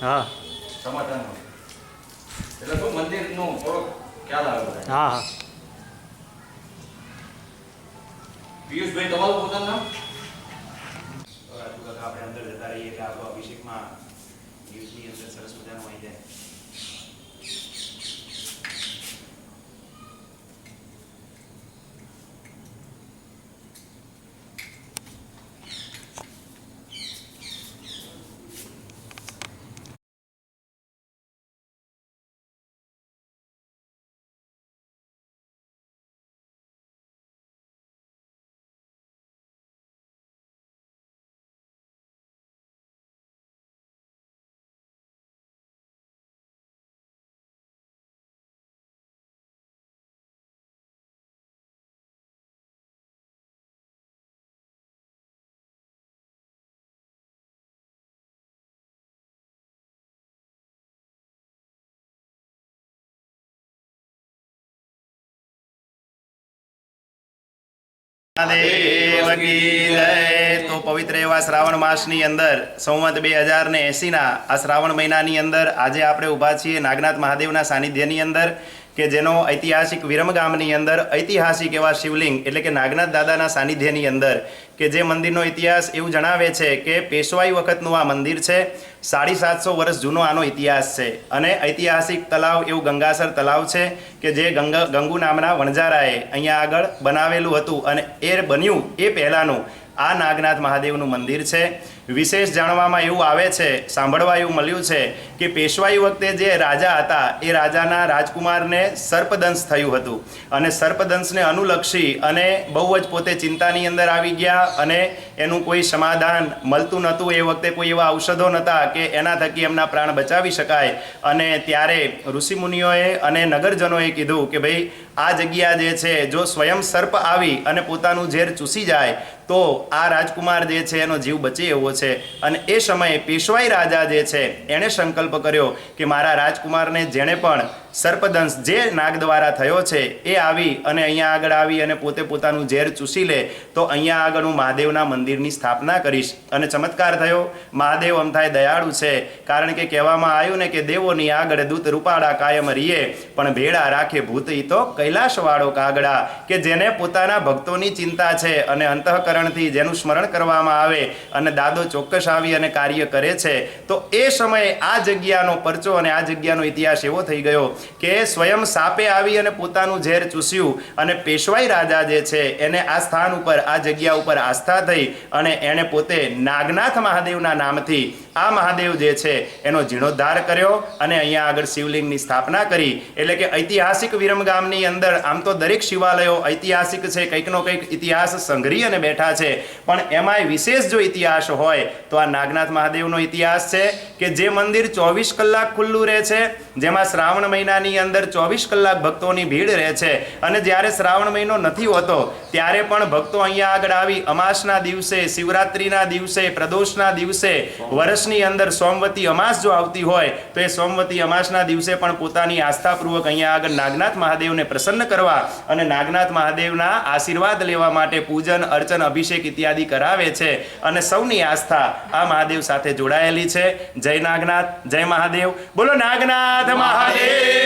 હા. સમાધાનનો એટલે શું મંદિરનું થોડોક ખ્યાલ આવે હા હા. પિયુષભાઈ તમારું પોતાનું નામ? આપણે અંદર જતા રહીએ એટલે આપણો અભિષેકમાં ન્યૂઝની અંદર સરસ મજાનો આવી જાય તો પવિત્ર એવા શ્રાવણ માસની અંદર સંવત બે હજાર ને એંસીના આ શ્રાવણ મહિનાની અંદર આજે આપણે ઊભા છીએ નાગનાથ મહાદેવના સાનિધ્યની અંદર. કે જેનો ઐતિહાસિક વિરમગામની અંદર ઐતિહાસિક એવા શિવલિંગ એટલે કે નાગનાથ દાદાના સાનિધ્યની અંદર કે જે મંદિરનો ઇતિહાસ એવું જણાવે છે કે પેશવાઈ વખતનું આ મંદિર છે. સાડી સાતસો વર્ષ જૂનો આનો ઇતિહાસ છે. અને ઐતિહાસિક તલાવ એવું ગંગાસર તલાવ છે કે જે ગંગા, ગંગુ નામના વણજારાએ અહીંયા આગળ બનાવેલું હતું. અને એ બન્યું એ પહેલાંનું આ નાગનાથ મહાદેવનું મંદિર છે. વિશેષ જાણવામાં એવું આવે છે, સાંભળવા એવું મળ્યું છે કે પેશવાઈ વખતે જે રાજા હતા, એ રાજાના રાજકુમારને સર્પદંશ થયું હતું. અને સર્પદંશને અનુલક્ષી અને બહુ જ પોતે ચિંતાની અંદર આવી ગયા અને એનું કોઈ સમાધાન મળતું નહોતું. એ વખતે કોઈ એવા ઔષધો નહોતા કે એના થકી એમના પ્રાણ બચાવી શકાય. અને ત્યારે ઋષિમુનિઓએ અને નગરજનોએ કીધું કે ભાઈ, આ જગ્યા જે છે, જો સ્વયં સર્પ આવી અને પોતાનું ઝેર ચૂસી જાય, તો આ રાજકુમાર જે છે, એનો જીવ બચે એવો છે. અને એ સમયે પેશવાઈ રાજા જે છે, એણે સંકલ્પ કર્યો કે મારા રાજકુમારને જેણે પણ સર્પદંશ જે નાગ દ્વારા થયો છે, એ આવી અને અહીંયા આગળ આવી અને પોતે પોતાનું ઝેર ચૂસી લે, તો અહીંયા આગળ હું મહાદેવના મંદિરની સ્થાપના કરીશ. અને ચમત્કાર થયો, મહાદેવ અમથાય દયાળુ છે, કારણ કે કહેવામાં આવ્યું ને કે દેવોની આગળ દૂત રૂપાળા કાયમ રીએ, પણ ભેળા રાખે ભૂત ઈ તો કૈલાસવાળો કાગડા, કે જેને પોતાના ભક્તોની ચિંતા છે અને અંતઃકરણથી જેનું સ્મરણ કરવામાં આવે અને દાદો ચોક્કસ આવી અને કાર્ય કરે છે, તો એ સમયે આ જગ્યાનો પરચો અને આ જગ્યાનો ઇતિહાસ એવો થઈ ગયો કે સ્વયં સાપે આવી અને પોતાનું ઝેર ચૂસ્યું અને પેશવાઈ રાજા જે છે એને આ સ્થાન ઉપર, આ જગ્યા ઉપર આસ્થા થઈ અને એણે પોતે નાગનાથ મહાદેવના નામથી આ મહાદેવ જે છે એનો જીર્ણોદ્ધાર કર્યો અને અહીંયા આગળ શિવલિંગની સ્થાપના કરી. એટલે કે ઐતિહાસિક વિરમ ગામની અંદર આમ તો દરેક શિવાલયો ઐતિહાસિક છે કંઈકનો કંઈક ઇતિહાસ સંઘરી અને બેઠા છે. પણ એમાંય વિશેષ જો ઇતિહાસ હોય તો આ નાગનાથ મહાદેવનો ઇતિહાસ છે કે જે મંદિર ચોવીસ કલાક ખુલ્લું રહે છે, જેમાં શ્રાવણ મહિનાની અંદર ચોવીસ કલાક ભક્તોની ભીડ રહે છે. અને જ્યારે શ્રાવણ મહિનો નથી હોતો, ત્યારે પણ ભક્તો અહીંયા આગળ આવી અમાસના દિવસે, શિવરાત્રિના દિવસે, પ્રદોષના દિવસે, વર્ષની અંદર સોમવતી અમાસ જો આવતી હોય, તો એ સોમવતી અમાસના દિવસે પણ પોતાની આસ્થાપૂર્વક અહીંયા આગળ નાગનાથ મહાદેવને પ્રસન્ન કરવા અને નાગનાથ મહાદેવના આશીર્વાદ લેવા માટે પૂજન, અર્ચન, અભિષેક ઇત્યાદિ કરાવે છે. અને સૌની આસ્થા આ મહાદેવ સાથે જોડાયેલી છે. જય નાગનાથ, જય મહાદેવ. બોલો, નાગનાથ મહાદેવ!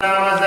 નમઃ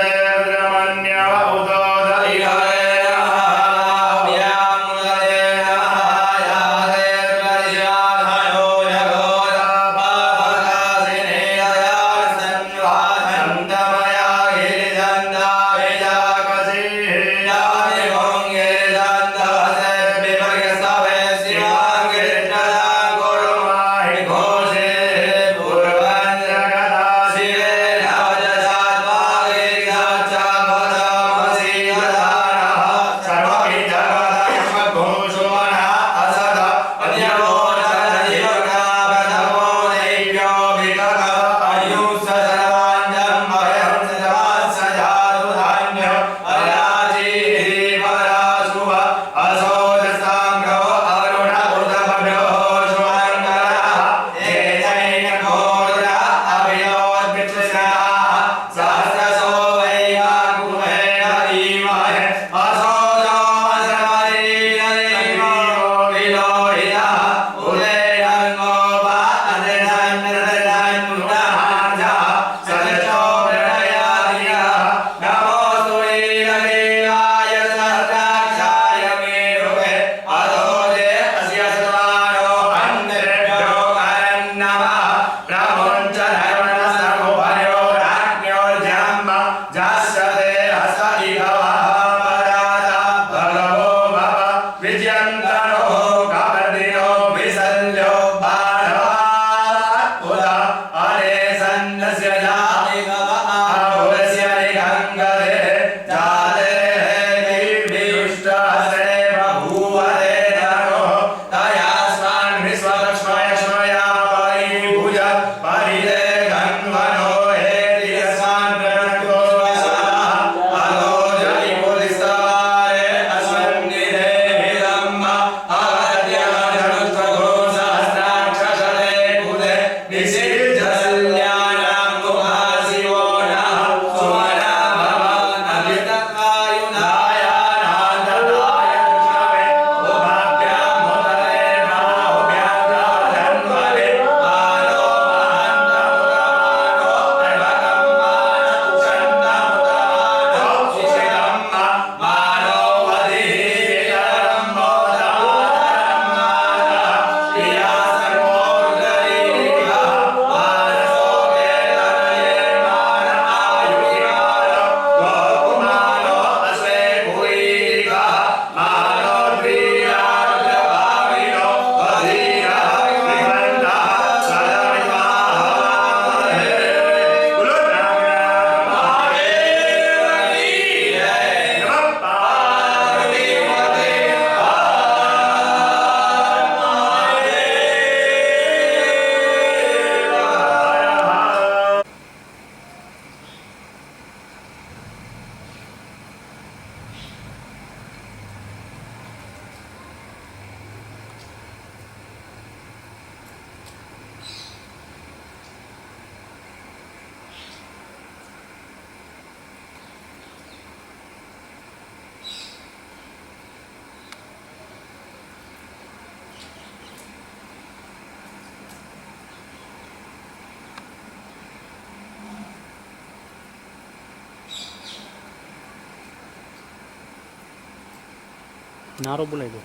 નારો બોલાવી દો.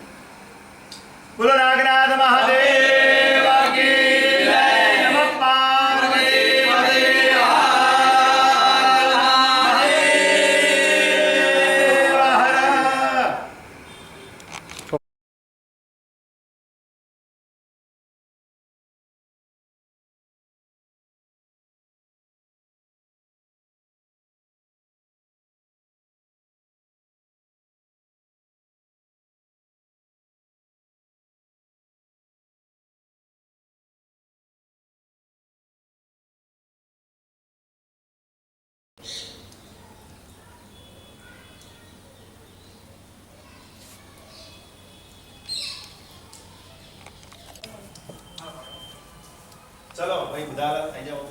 બોલો નાગનાથ મહાદેવ. ચલો ભાઈ બધા થઈ જાઓ.